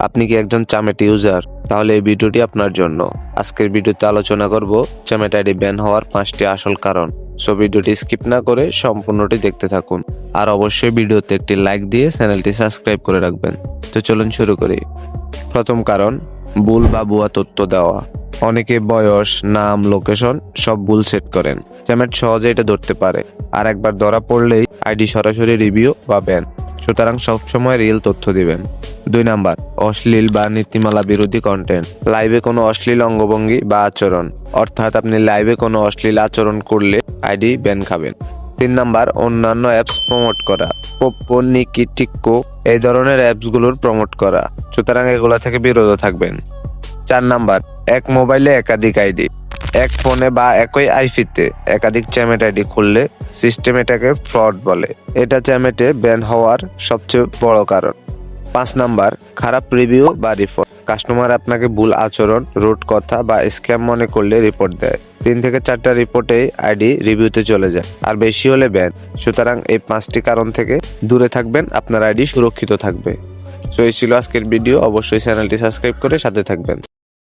আপনি কি একজন চামেট ইউজার তাহলে এই ভিডিওটি আপনার জন্য। আজকের ভিডিওতে আলোচনা করব চামেট আইডি ব্যান হওয়ার পাঁচটি আসল কারণ। সো ভিডিওটি স্কিপ না করে সম্পূর্ণটি দেখতে থাকুন। আর অবশ্যই ভিডিওতে একটি লাইক দিয়ে চ্যানেলটি সাবস্ক্রাইব করে রাখবেন। তো চলুন শুরু করি। প্রথম কারণ, ভুল বা ভুয়া তথ্য দেওয়া। অনেকে বয়স, নাম লোকেশন সব ভুল সেট করেন। চ্যামেট সহজে এটা ধরতে পারে। আর একবার ধরা পড়লেই আইডি সরাসরি রিভিউ বা ব্যান সুতরাং সবসময় রিয়েল তথ্য দিবেন। দুই নাম্বার, অশ্লীল বা নীতিমালা বিরোধী কন্টেন্ট লাইভে কোনো অশ্লীল অঙ্গভঙ্গি বা আচরণ। অর্থাৎ আপনি লাইভে কোনো অশ্লীল আচরণ করলে আইডি ব্যান খাবেন। তিন নাম্বার, অন্যান্য অ্যাপস প্রমোট করা। পোপ্পো নিকি টিক্কো এই ধরনের অ্যাপসগুলোর প্রমোট করা। সুতরাং এগুলো থেকে বিরত থাকবেন। চার নাম্বার, এক মোবাইলে একাধিক আইডি এক ফোনে বা একই আইফিতে একাধিক চ্যামেট আইডি খুললে সিস্টেম এটাকে ফ্রড বলে। এটা চ্যামেটে ব্যান হওয়ার সবচেয়ে বড় কারণ। পাঁচ নাম্বার, খারাপ রিভিউ বা রিপোর্ট। কাস্টমার আপনাকে ভুল আচরণ, রুট কথা বা স্ক্যাম মনে করলে রিপোর্ট দেয়। তিন থেকে চারটা রিপোর্টেই আইডি রিভিউতে চলে যায়, আর বেশি হলে ব্যান। সুতরাং এই পাঁচটি কারণ থেকে দূরে থাকবেন, আপনার আইডি সুরক্ষিত থাকবে। সো এই ছিল আজকের ভিডিও। অবশ্যই চ্যানেলটি সাবস্ক্রাইব করে সাথে থাকবেন।